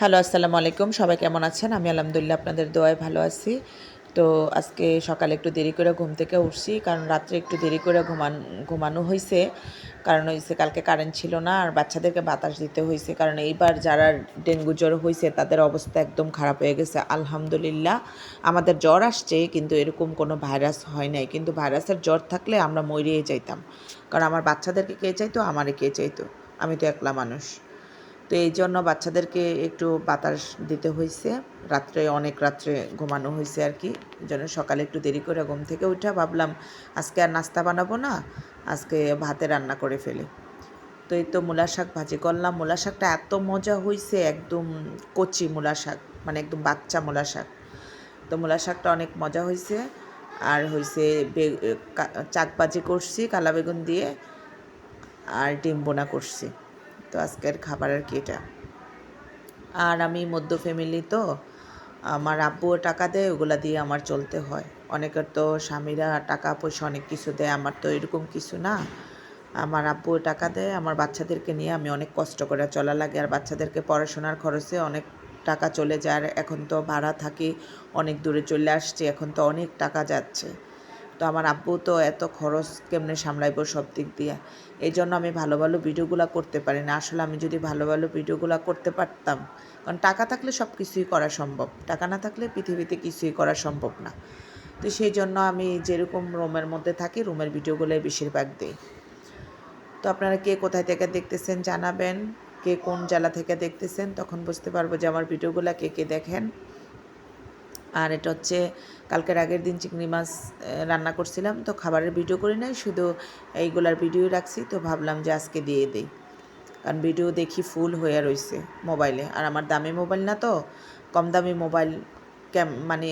Hello, আসসালামু আলাইকুম। সবাই কেমন আছেন? আমি আলহামদুলিল্লাহ আপনাদের দোয়ায় ভালো আছি। তো আজকে সকালে একটু দেরি করে ঘুম থেকে উঠছি, কারণ রাত্রে একটু দেরি করে ঘুমান, ঘুমানো হয়েছে কারণ হয়েছে কালকে কারেন্ট ছিল না, আর বাচ্চাদেরকে বাতাস দিতে হয়েছে কারণ এইবার যারা ডেঙ্গু জ্বর হয়েছে তাদের অবস্থা একদম খারাপ হয়ে গেছে, আলহামদুলিল্লাহ। আমাদের জ্বর আসছে, কিন্তু এরকম কোনো ভাইরাস হয় নাই। কিন্তু ভাইরাসের জ্বর থাকলে আমরা মরিয়ে যাইতাম। কারণ আমার বাচ্চাদেরকে কে চাইতো? আমারে কে চাইতো? আমি তো একলা মানুষ। তো এই জন্য বাচ্চাদেরকে একটু বাতাস দিতে হয়েছে রাত্রে, অনেক রাত্রে ঘুমানো হয়েছে আর কি। জন্য সকালে একটু দেরি করে ঘুম থেকে উঠে ভাবলাম, আজকে আর নাস্তা বানাবো না, আজকে ভাতে রান্না করে ফেলি। তো এই তো মূলা শাক ভাজি করলাম। মূলা শাকটা এত মজা হয়েছে একদম কচি মূলা শাক মানে একদম বাচ্চা মূলা শাক। তো মূলা শাকটা অনেক মজা হয়েছে আর হয়েছে চাক ভাজি করছি, কালা বেগুন দিয়ে, আর ডিম বোনা করছি। তো আজকের খাবার আর কি এটা। আর আমি মধ্য ফ্যামিলি তো, আমার আব্বুও টাকা দেয়, ওগুলা দিয়ে আমার চলতে হয়। অনেকের তো স্বামীরা টাকা পয়সা অনেক কিছু দেয়, আমার তো এরকম কিছু না। আমার আব্বু টাকা দেয়, আমার বাচ্চাদেরকে নিয়ে আমি অনেক কষ্ট করে চলা লাগে। আর বাচ্চাদেরকে পড়াশোনার খরচে অনেক টাকা চলে যায়। আর এখন তো ভাড়া থাকি, অনেক দূরে চলে আসছে, এখন তো অনেক টাকা যাচ্ছে। তো আমার আব্বু তো এত খরচ কেমনে সামলাইবো সব দিক দিয়ে? এই জন্য আমি ভালো ভালো ভিডিওগুলো করতে পারি না। আসলে আমি যদি ভালো ভালো ভিডিওগুলো করতে পারতাম, কারণ টাকা থাকলে সব কিছুই করা সম্ভব। টাকা না থাকলে পৃথিবীতে কিছুই করা সম্ভব না। তো সেই জন্য আমি যেরকম রুমের মধ্যে থাকি, রুমের ভিডিওগুলোই বেশিরভাগ দিই। তো আপনারা কে কোথায় থেকে দেখতেছেন জানাবেন। কে কোন জেলা থেকে দেখতেছেন, তখন বুঝতে পারব যে আমার ভিডিওগুলো কে কে দেখেন। আর এটা হচ্ছে কালকের আগের দিন চিংড়ি মাছ রান্না করছিলাম। তো খাবারের ভিডিও করি নাই, শুধু এইগুলার ভিডিও রাখছি। তো ভাবলাম যে আজকে দিয়ে দিই। কারণ ভিডিও দেখি ফুল হয়ে রয়েছে মোবাইলে। আর আমার দামি মোবাইল না তো, কম দামি মোবাইল ক্যাম মানে